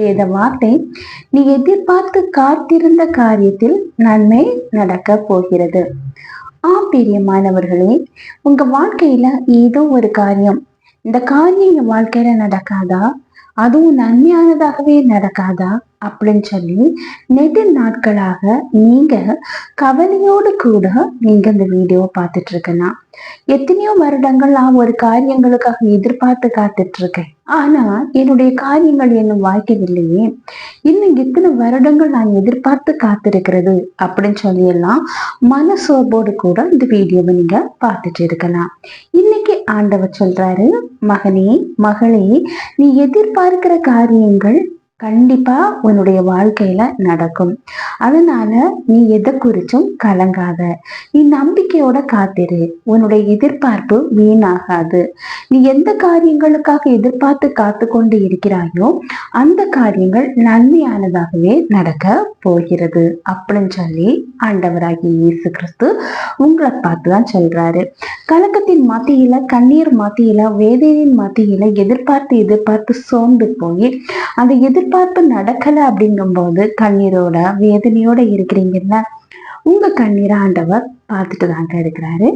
வேத வார்த்தை நீ எதிர்பார்த்து காத்திருந்த காரியத்தில் நன்மை நடக்க போகிறது. ஆம் பிரியமானவர்களே உங்க வாழ்க்கையில ஏதோ ஒரு காரியம் இந்த காரியம் என் வாழ்க்கையில நடக்காதா? அதுவும் நன்மையானதாகவே நடக்காதா? அப்படின்னு சொல்லி நெடு நாட்களாக நீங்க கவலையோடு கூட நீங்க இந்த வீடியோ பார்த்துட்டு இருக்கலாம் எத்தனையோ வருடங்கள் நான் ஒரு காரியங்களுக்காக எதிர்பார்த்து காத்துட்டு இருக்கேன். ஆனா என்னுடைய காரியங்கள் இன்னும் வாய்க்கவில்லையே இன்னும் எத்தனை வருடங்கள் நான் எதிர்பார்த்து காத்திருக்கிறது அப்படின்னு சொல்லி எல்லாம் மனசோர்வோடு கூட இந்த வீடியோவை நீங்க பார்த்துட்டு இருக்கலாம் இன்னைக்கு ஆண்டவர் சொல்றாரு மகனே மகளே நீ எதிர்பார்க்கிற காரியங்கள் கண்டிப்பா உன்னுடைய வாழ்க்கையில நடக்கும். அதனால நீ எதை குறிச்சும் கலங்காத. நீ நம்பிக்கையோட காத்திரு. உன்னுடைய எதிர்பார்ப்பு வீணாகாது. நீ எந்த காரியங்களுக்காக எதிர்பார்த்து காத்து கொண்டு இருக்கிறாயோ அந்த காரியங்கள் நன்மையானதாகவே நடக்க போகிறது. அப்படின்னு சொல்லி ஆண்டவராகிய இயேசு கிறிஸ்து உங்களை பார்த்து தான் சொல்றாரு. கலக்கத்தின் மத்தியில கண்ணீர் மத்தியில வேதனையின் மத்தியில எதிர்பார்த்து எதிர்பார்த்து சோர்ந்து போய் அந்த எதிர்பார்ப்பு நடக்கல அப்படிங்கும்போது கண்ணீரோட வேதனையோட இருக்கிறீங்கல்ல உங்க கண்ணீரை ஆண்டவர் பார்த்துட்டு தாங்க இருக்கிறாரு.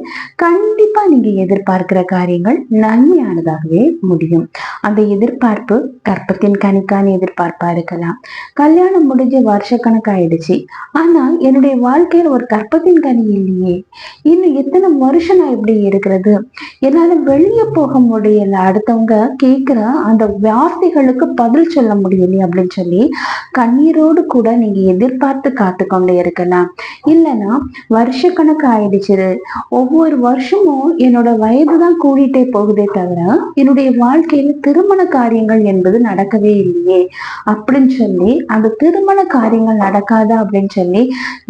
கண்டிப்பா நீங்க எதிர்பார்க்கிற காரியங்கள் நன்மையானதாகவே முடியும். அந்த எதிர்பார்ப்பு கற்பத்தின் கணிக்கான எதிர்பார்ப்பா இருக்கலாம். கல்யாணம் முடிஞ்சு வருஷக்கணக்காயிடுச்சு. ஆனா என்னுடைய வாழ்க்கையில ஒரு கற்பத்தின் கனி இல்லையே. இன்னும் எத்தனை வருஷம் நான் இப்படி இருக்கிறது? என்னால வெளியே போக முடியல. அடுத்தவங்க கேட்கிற அந்த வார்த்தைகளுக்கு பதில் சொல்ல முடியலையே அப்படின்னு சொல்லி கண்ணீரோடு கூட நீங்க எதிர்பார்த்து காத்து கொண்டே இருக்கலாம். இல்லைன்னா வருஷக்கணக்கு ஆயிடுச்சு ஒவ்வொரு வருஷமும் என்னோட வயது தான் கூடிட்டே போகுதே தவிர என்னுடைய வாழ்க்கையில திருமண காரியங்கள் என்பது நடக்கவே இல்லையே. அப்படின்னு சொல்லி அந்த திருமண காரியங்கள் நடக்காதா அப்படின்னு சொல்லி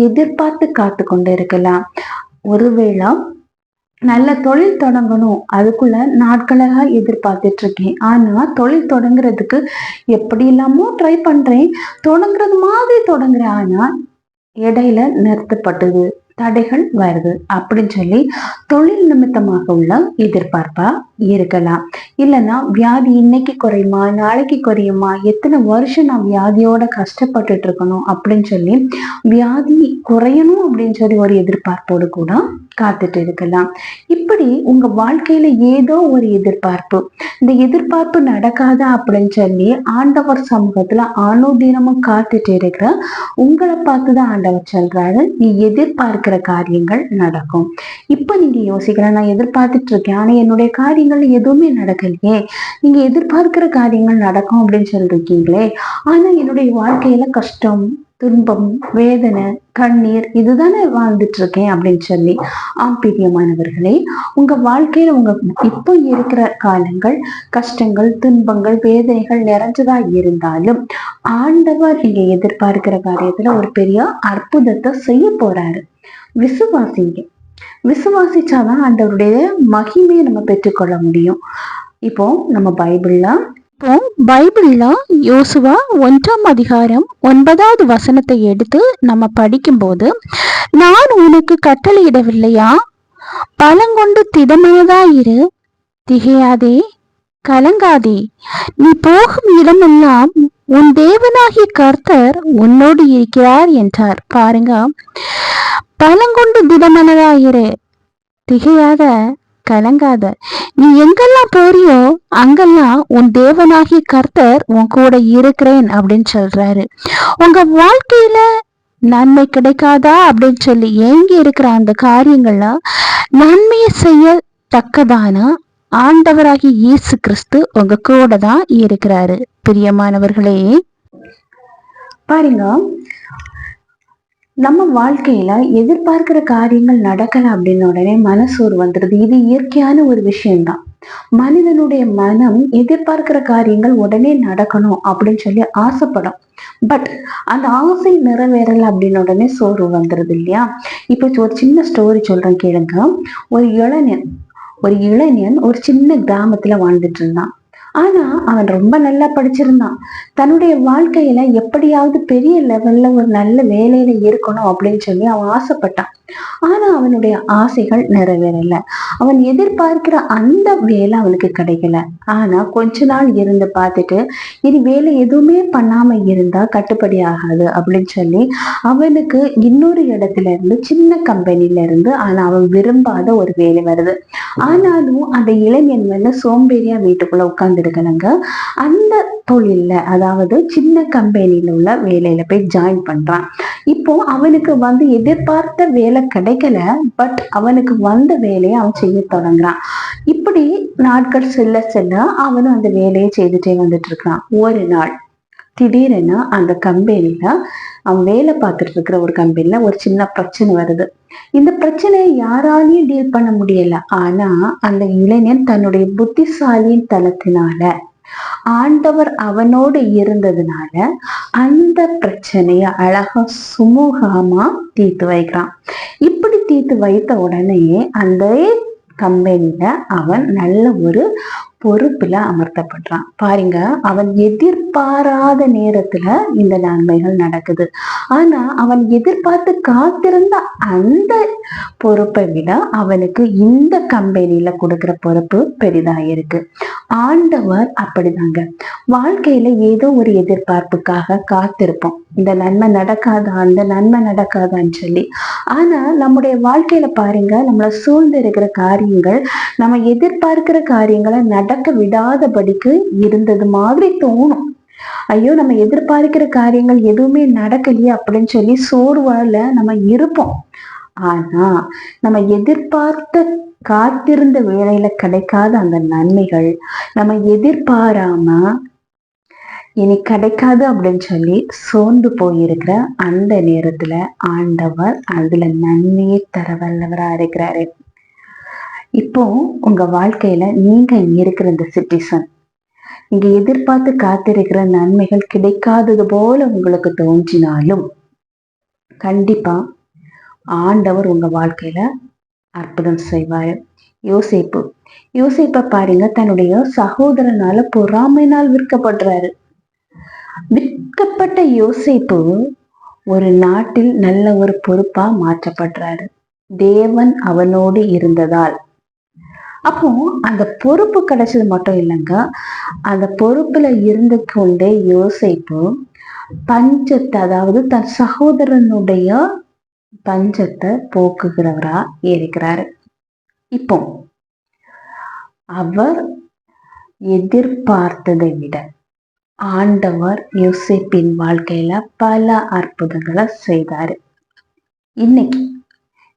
எதிர்பார்த்து காத்து கொண்டு இருக்கலாம். ஒருவேளை நல்ல தொழில் தொடங்கணும். அதுக்குள்ள நாட்களாக எதிர்பார்த்துட்டு இருக்கேன் ஆனா தொழில் தொடங்குறதுக்கு எப்படி இல்லாமோ ட்ரை பண்றேன். தொடங்குறது மாதிரி தொடங்குறேன். ஆனா இடையில நிறுத்தப்பட்டது. தடைகள் வருது அப்படின்னு சொல்லி தொழில் நிமித்தமாக உள்ள எதிர்பார்ப்பா இருக்கலாம். இல்லைன்னா வியாதி இன்னைக்கு குறையுமா நாளைக்கு குறையுமா எத்தனை வருஷம் நான் வியாதியோட கஷ்டப்பட்டுட்டு இருக்கணும் அப்படின்னு சொல்லி வியாதி குறையணும் அப்படின்னு சொல்லி ஒரு எதிர்பார்ப்போடு கூட காத்துட்டு இருக்கலாம். இப்படி உங்க வாழ்க்கையில ஏதோ ஒரு எதிர்பார்ப்பு. இந்த எதிர்பார்ப்பு நடக்காதா அப்படின்னு சொல்லி ஆண்டவர் சமூகத்துல ஆணுதினமும் காத்துட்டு இருக்கிற உங்களை பார்த்துதான் ஆண்டவர் சொல்றாரு. நீ எதிர்பார்க்கிற காரியங்கள் நடக்கும். இப்ப நீங்க யோசிக்கிறேன் நான் எதிர்பார்த்துட்டு இருக்கேன். ஆனா என்னுடைய காரியங்கள் எதுவுமே நடக்கலையே. நீங்க எதிர்பார்க்கிற காரியங்கள் நடக்கும் அப்படின்னு சொல்லிருக்கீங்களே. ஆனா என்னுடைய வாழ்க்கையில கஷ்டம் துன்பம் வேதனை கண்ணீர் இதுதானே வாழ்ந்துட்டு இருக்கேன் அப்படின்னு சொல்லி ஆம் பிரியமானவர்களே உங்க வாழ்க்கையில உங்க இப்போ இருக்கிற காலங்கள் கஷ்டங்கள் துன்பங்கள் வேதனைகள் நிறைஞ்சதா இருந்தாலும் ஆண்டவர் நீங்க எதிர்பார்க்கிற காரியத்துல ஒரு பெரிய அற்புதத்தை செய்ய போறாரு. விசுவாசிங்க. விசுவாசிச்சாதான் ஆண்டவருடைய மகிமையை நம்ம பெற்றுக்கொள்ள முடியும். இப்போ நம்ம பைபிள்ல இப்போ பைபிளில் யோசுவா ஒன்றாம் அதிகாரம் ஒன்பதாவது வசனத்தை எடுத்து நம்ம படிக்கும்போது நான் உனக்கு கட்டளையிடவில்லையா? பழங்கொண்டு திடமனதாயிரு திகையாதே கலங்காதே. நீ போகும் இடமெல்லாம் உன் தேவனாகிய கர்த்தர் உன்னோடு இருக்கிறார் என்றார். பாருங்க. பழங்கொண்டு திடமனதாயிரு திகையாத கலங்காத. நீ எங்கெல்லாம் போறியோ அங்கெல்லாம் உன் தேவனாகிய கர்த்தர் உன் கூட இருக்கிறேன் அப்படின்னு சொல்றாரு. உங்க வாழ்க்கையில நன்மை கிடைக்காதா அப்படின்னு சொல்லி ஏங்கி இருக்கிற அந்த காரியங்கள்லாம் நன்மையை செய்ய தக்கதான ஆண்டவராகி இயேசு கிறிஸ்து உங்க கூட தான் இருக்கிறாரு. பிரியமானவர்களே பாருங்க. நம்ம வாழ்க்கையில எதிர்பார்க்கிற காரியங்கள் நடக்கல அப்படின்னு உடனே மனசோர் வந்துடுது இது இயற்கையான ஒரு விஷயம்தான். மனிதனுடைய மனம் எதிர்பார்க்கிற காரியங்கள் உடனே நடக்கணும் அப்படின்னு சொல்லி ஆசைப்படும். பட் அந்த ஆசை நிறைவேறல அப்படின்னு உடனே சோர்வு வந்துடுது இல்லையா? இப்போ ஒரு சின்ன ஸ்டோரி சொல்றேன் கேளுங்க. ஒரு இளைஞன் ஒரு இளைஞன் ஒரு சின்ன கிராமத்துல வாழ்ந்துட்டு இருந்தான். ஆனா அவன் ரொம்ப நல்லா படிச்சிருந்தான். தன்னுடைய வாழ்க்கையில எப்படியாவது பெரிய லெவல்ல ஒரு நல்ல வேலையில இருக்கணும் அப்படின்னு சொல்லி அவன் ஆசைப்பட்டான். ஆனா அவனுடைய ஆசைகள் நிறைவேறல. அவன் எதிர்பார்க்கிற அந்த வேலை அவனுக்கு கிடைக்கல. ஆனா கொஞ்ச நாள் இருந்து பார்த்துட்டு இனி வேலை எதுவுமே பண்ணாம இருந்தா கட்டுப்படி ஆகாது அப்படின்னு சொல்லி அவனுக்கு இன்னொரு இடத்துல இருந்து சின்ன கம்பெனில இருந்து ஆனா அவன் விரும்பாத ஒரு வேலை வருது. ஆனாலும் அந்த இளைஞன் வந்து சோம்பேறியா வீட்டுக்குள்ள உட்கார்ந்துருக்கலங்க அந்த தொழில்ல அதாவது சின்ன கம்பெனியில உள்ள வேலையில போய் ஜாயின் பண்றான். இப்போ அவனுக்கு வந்து எதிர்பார்த்த வேலை கிடைக்கல பட் அவனுக்கு வந்த வேலையை அவன் செய்ய தொடங்குறான். இப்படி நாட்கள் செல்ல செல்ல அவனும் அந்த வேலையை செய்துட்டே வந்துட்டு இருக்கான் ஒரு நாள் திடீரென அந்த கம்பெனியில அவன் வேலை பார்த்துட்டு இருக்கிற ஒரு கம்பெனில ஒரு சின்ன பிரச்சனை வருது. இந்த பிரச்சனையை யாராலையும் டீல் பண்ண முடியல. ஆனா அந்த இளைஞன் தன்னுடைய புத்திசாலியின் தளத்தினால ஆண்டவர் அவனோடு இருந்ததுனால அந்த பிரச்சனைய அழகா சுமூகமா தீர்த்து வைக்கிறான். இப்படி தீர்த்து வைத்த உடனே அந்த கம்பெனியில அவன் நல்ல ஒரு பொறுப்புல அமர்த்தப்படுறான். பாருங்க அவன் எதிர்பாராத நேரத்துல இந்த நன்மைகள் நடக்குது. ஆனா அவன் எதிர்பார்த்து காத்திருந்த அந்த பொறுப்பை விட அவனுக்கு இந்த கம்பெனில கொடுக்கிற பொறுப்பு பெரிதா இருக்கு. ஆண்டவர் அப்படிதாங்க. வாழ்க்கையில ஏதோ ஒரு எதிர்பார்ப்புக்காக காத்திருப்போம். இந்த நன்மை நடக்காதா அந்த நன்மை நடக்காதான்னு சொல்லி. ஆனா நம்முடைய வாழ்க்கையில பாருங்க நம்மளை சூழ்ந்து இருக்கிற காரியங்கள் நம்ம எதிர்பார்க்கிற காரியங்களை நடக்க விடாதபடிக்கு இருந்தது மாதிரி தோணும். ஐயோ நம்ம எதிர்பார்க்கிற காரியங்கள் எதுவுமே நடக்கலையே அப்படின்னு சொல்லி சோர்வால நம்ம இருப்போம். ஆனா நம்ம எதிர்பார்த்த காத்திருந்த வேலையில கிடைக்காத அந்த நன்மைகள் நம்ம எதிர்பாராம இனி கிடைக்காது அப்படின்னு சொல்லி சோர்ந்து போயிருக்கிற அந்த நேரத்துல ஆண்டவர் அதுல நன்மையை தர வல்லவரா இருக்கிறாரு. இப்போ உங்க வாழ்க்கையில நீங்க இருக்கிற இந்த சிட்டிசன் நீங்க எதிர்பார்த்து காத்திருக்கிற நன்மைகள் கிடைக்காதது போல உங்களுக்கு தோன்றினாலும் கண்டிப்பா ஆண்டவர் உங்க வாழ்க்கையில அற்புதம் செய்வார். யோசிப்பு யோசிப்ப பாருங்க தன்னுடைய சகோதரனால பொறாமைனால் விற்கப்படுறாரு. விற்கப்பட்ட யோசிப்பு ஒரு நாட்டில் நல்ல ஒரு பொறுப்பா மாற்றப்படுறாரு. தேவன் அவனோடு இருந்ததால். அப்போ அந்த பொறுப்பு கிடைச்சது மட்டும் இல்லைங்க. அந்த பொறுப்புல இருந்து கொண்டே யோசிப்பு பஞ்சத்தை அதாவது தன் சகோதரனுடைய பஞ்சத்தை போக்குகிறவரா இருக்கிறாரு. இப்போ அவர் எதிர்பார்த்ததை விட ஆண்டவர் யோசிப்பின் வாழ்க்கையில பல அற்புதங்களை செய்தாரு. இன்னைக்கு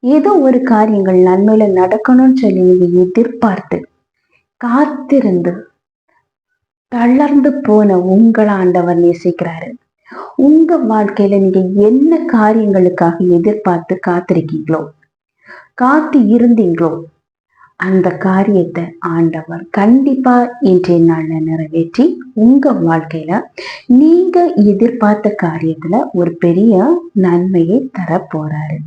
ஏதோ ஒரு காரியங்கள் நன்மையில நடக்கணும்னு சொல்லி நீங்க எதிர்பார்த்து காத்திருந்து தளர்ந்து போன உங்களை ஆண்டவர் நேசிக்கிறாரு. உங்க வாழ்க்கையில நீங்க என்ன காரியங்களுக்காக எதிர்பார்த்து காத்திருக்கீங்களோ காத்து இருந்தீங்களோ அந்த காரியத்தை ஆண்டவர் கண்டிப்பா இன்றைய நாள்ல நிறைவேற்றி உங்க வாழ்க்கையில நீங்க எதிர்பார்த்த காரியத்துல ஒரு பெரிய நன்மையை தர போறாரு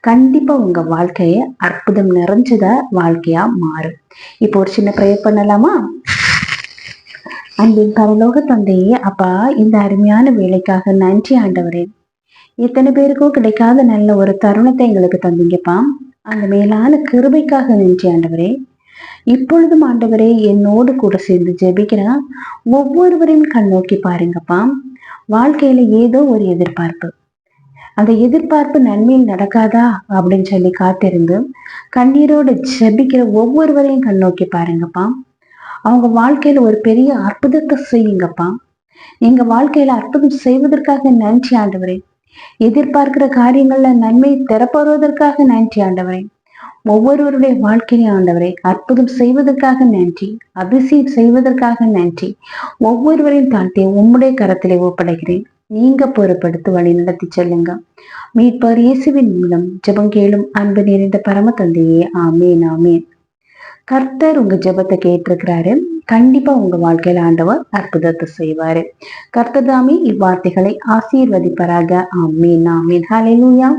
கண்டிப்பா உங்க வாழ்க்கைய அற்புதம் நிறைஞ்சத வாழ்க்கையா மாறும். இப்போ ஒரு சின்ன ப்ரேயர் பண்ணலாமா? அன்பின் பரலோக தந்தையே அப்பா இந்த அருமையான வேலைக்காக நன்றி ஆண்டவரே. எத்தனை பேருக்கும் கிடைக்காத நல்ல ஒரு தருணத்தை எங்களுக்கு தந்தீங்கப்பா. அந்த மேலான கிருபைக்காக நன்றி ஆண்டவரே. இப்பொழுதும் ஆண்டவரே என்னோடு கூட சேர்ந்து ஜெபிக்கிறேன் ஒவ்வொருவரையும் கண் நோக்கி பாருங்கப்பா. வாழ்க்கையில ஏதோ ஒரு எதிர்பார்ப்பு. அந்த எதிர்பார்ப்பு நன்மையில் நடக்காதா அப்படின்னு சொல்லி காத்திருந்து கண்ணீரோடு ஜெபிக்கிற ஒவ்வொருவரையும் கண் நோக்கி பாருங்கப்பா. அவங்க வாழ்க்கையில ஒரு பெரிய அற்புதத்தை செய்யுங்கப்பா. எங்க வாழ்க்கையில அற்புதம் செய்வதற்காக நன்றி ஆண்டவரே. எதிர்பார்க்கிற காரியங்கள்ல நன்மை திறப்பறுவதற்காக நன்றி ஆண்டவரே. ஒவ்வொருவருடைய வாழ்க்கையை ஆண்டவரை அற்புதம் செய்வதற்காக நன்றி அபிஷேகம் செய்வதற்காக நன்றி. ஒவ்வொருவரையும் தாழ்த்தி உம்முடைய கரத்திலே ஒப்படைக்கிறேன். நீங்க பொறுப்படுத்து வழி நடத்தி செல்லுங்க. மீட்பர் இயேசுவின் மூலம் ஜெபம் கேளும் அன்பு நிறைந்த பரம தந்தையே ஆமேன் ஆமேன். கர்த்தர் உங்க ஜெபத்தை கேட்டிருக்கிறாரு. கண்டிப்பா உங்க வாழ்க்கையில ஆண்டவர் அற்புதத்தை செய்வாரு. கர்த்தர் தாமே இவ்வார்த்தைகளை ஆசீர்வதிப்பராக ஆமீன் ஆமீன். ஹalleluya